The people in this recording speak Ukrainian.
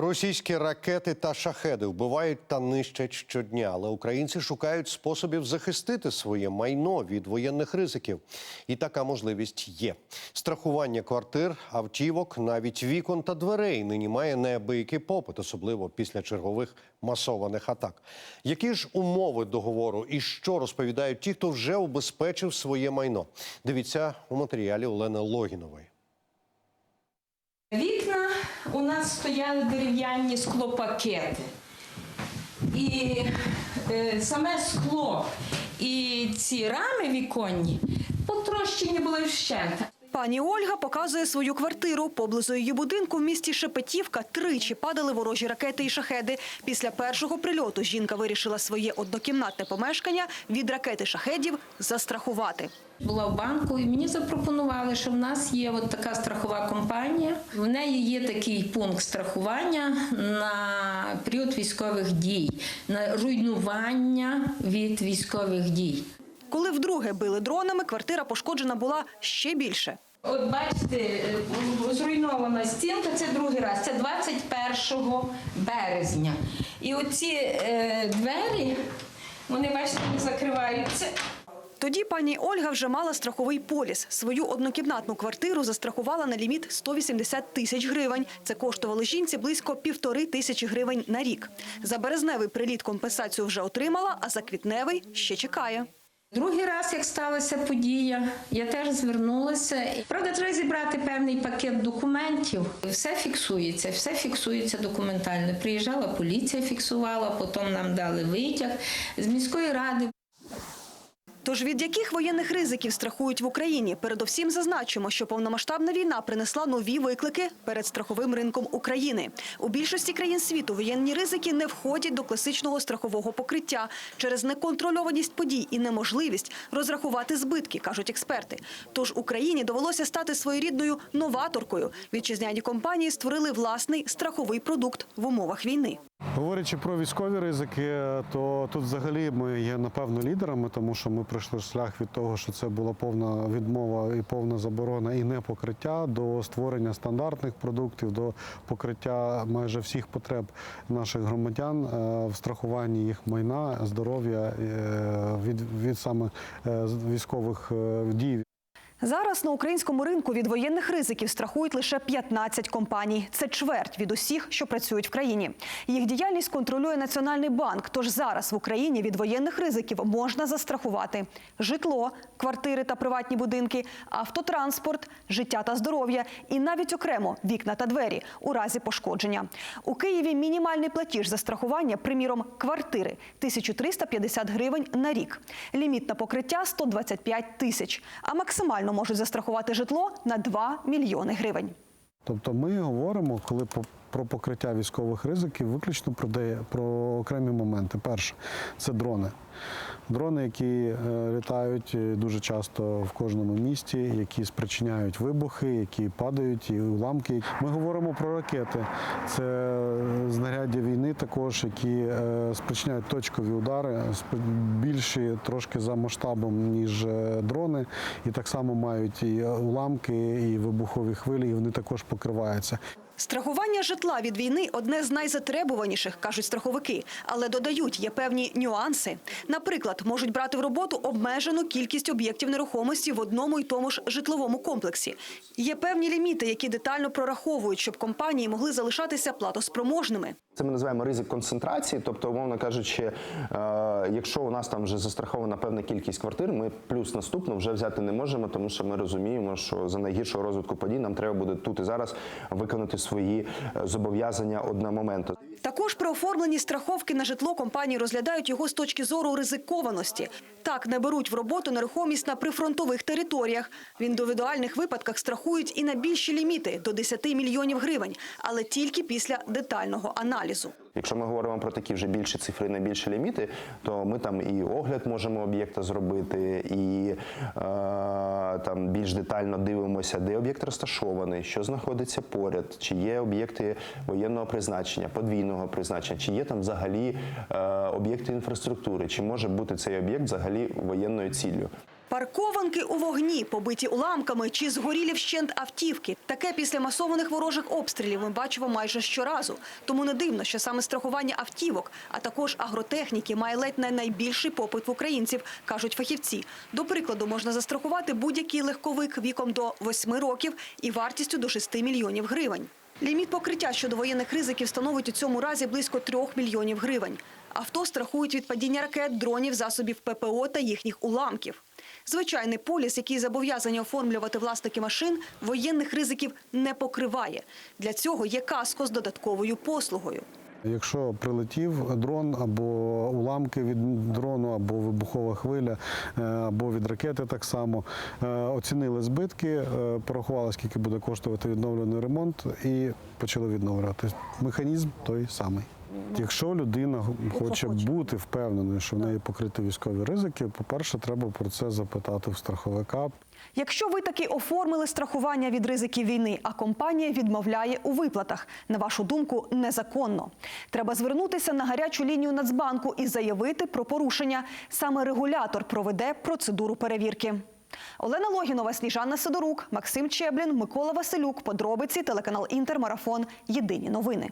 Російські ракети та шахеди вбивають та нищать щодня, але українці шукають способів захистити своє майно від воєнних ризиків. І така можливість є. Страхування квартир, автівок, навіть вікон та дверей нині має неабиякий попит, особливо після чергових масованих атак. Які ж умови договору і що розповідають ті, хто вже убезпечив своє майно? Дивіться у матеріалі Олени Логінової. У нас стояли дерев'яні склопакети. І е, саме скло і ці рами віконні потрощені були вщент. Пані Ольга показує свою квартиру. Поблизу її будинку в місті Шепетівка тричі падали ворожі ракети і шахеди. Після першого прильоту жінка вирішила своє однокімнатне помешкання від ракети шахедів застрахувати. Була в банку, і мені запропонували, що в нас є от така страхова компанія. В неї є такий пункт страхування на період військових дій, на руйнування від військових дій. Коли вдруге били дронами, квартира пошкоджена була ще більше. От бачите, е, зруйнована стінка, це другий раз, це 21 березня. І оці е, двері, вони, бачите, не закриваються. Тоді пані Ольга вже мала страховий поліс. Свою однокімнатну квартиру застрахувала на ліміт 180 тисяч гривень. Це коштувало жінці близько півтори тисячі гривень на рік. За березневий приліт компенсацію вже отримала, а за квітневий ще чекає. Другий раз, як сталася подія, я теж звернулася. Правда, треба зібрати певний пакет документів. Все фіксується, все фіксується документально. Приїжджала поліція, фіксувала, потім нам дали витяг з міської ради. Тож від яких воєнних ризиків страхують в Україні? Передовсім зазначимо, що повномасштабна війна принесла нові виклики перед страховим ринком України. У більшості країн світу воєнні ризики не входять до класичного страхового покриття через неконтрольованість подій і неможливість розрахувати збитки, кажуть експерти. Тож Україні довелося стати своєрідною новаторкою. Вітчизняні компанії створили власний страховий продукт в умовах війни. Говорячи про військові ризики, то тут взагалі ми є напевно лідерами, тому що ми пройшли шлях від того, що це була повна відмова і повна заборона і не покриття до створення стандартних продуктів, до покриття майже всіх потреб наших громадян е, в страхуванні їх майна, здоров'я е, від, від саме е, військових е, дій. Зараз на українському ринку від воєнних ризиків страхують лише 15 компаній. Це чверть від усіх, що працюють в країні. Їх діяльність контролює Національний банк. Тож зараз в Україні від воєнних ризиків можна застрахувати житло, квартири та приватні будинки, автотранспорт, життя та здоров'я і навіть окремо вікна та двері у разі пошкодження. У Києві мінімальний платіж за страхування, приміром, квартири 1350 гривень на рік. Ліміт на покриття 125 тисяч, а максимально можуть застрахувати житло на 2 мільйони гривень. Тобто ми говоримо, коли про покриття військових ризиків, виключно про, де, про окремі моменти. Перше, це дрони. Дрони, які е, літають е, дуже часто в кожному місті, які спричиняють вибухи, які падають, і уламки. Ми говоримо про ракети. Це е, знаряддя війни, також, які е, спричиняють точкові удари, більші трошки за масштабом, ніж е, дрони, і так само мають і уламки, і вибухові хвилі, і вони також покриваються. Страхування житла від війни одне з найзатребуваніших, кажуть страховики. Але додають, є певні нюанси. Наприклад, можуть брати в роботу обмежену кількість об'єктів нерухомості в одному і тому ж житловому комплексі. Є певні ліміти, які детально прораховують, щоб компанії могли залишатися платоспроможними. Це ми називаємо ризик концентрації. Тобто, умовно кажучи, е, якщо у нас там вже застрахована певна кількість квартир, ми плюс наступну вже взяти не можемо, тому що ми розуміємо, що за найгіршого розвитку подій нам треба буде тут і зараз виконати свої е, зобов'язання одномоментно. Також при оформленні страховки на житло компанії розглядають його з точки зору ризикованості. Так не беруть в роботу нерухомість на прифронтових територіях. В індивідуальних випадках страхують і на більші ліміти до 10 мільйонів гривень, але тільки після детального аналізу. Якщо ми говоримо про такі вже більші цифри, на більші ліміти, то ми там і огляд можемо об'єкта зробити, і е, там більш детально дивимося, де об'єкт розташований, що знаходиться поряд, чи є об'єкти воєнного призначення, подвійного призначення, чи є там взагалі е, об'єкти інфраструктури, чи може бути цей об'єкт взагалі воєнною ціллю. Паркованки у вогні, побиті уламками чи згорілі вщент автівки. Таке після масованих ворожих обстрілів ми бачимо майже щоразу. Тому не дивно, що саме страхування автівок, а також агротехніки має ледь не найбільший попит в українців, кажуть фахівці. До прикладу, можна застрахувати будь-який легковик віком до 8 років і вартістю до 6 мільйонів гривень. Ліміт покриття щодо воєнних ризиків становить у цьому разі близько 3 мільйонів гривень. Авто страхують від падіння ракет, дронів, засобів ППО та їхніх уламків. Звичайний поліс, який зобов'язані оформлювати власники машин, воєнних ризиків не покриває. Для цього є каско з додатковою послугою. Якщо прилетів дрон або уламки від дрону, або вибухова хвиля, е, або від ракети так само, е, оцінили збитки, е, порахували, скільки буде коштувати відновлений ремонт, і почали відновлювати. Механізм той самий. Якщо людина хоче бути впевненою, що в неї покриті військові ризики, по-перше, треба про це запитати в страховика. Якщо ви таки оформили страхування від ризиків війни, а компанія відмовляє у виплатах, на вашу думку, незаконно. Треба звернутися на гарячу лінію Нацбанку і заявити про порушення. Саме регулятор проведе процедуру перевірки. Олена Логінова, Сніжана Сидорук, Максим Чеблін, Микола Василюк. Подробиці телеканал Інтер Марафон. Єдині новини.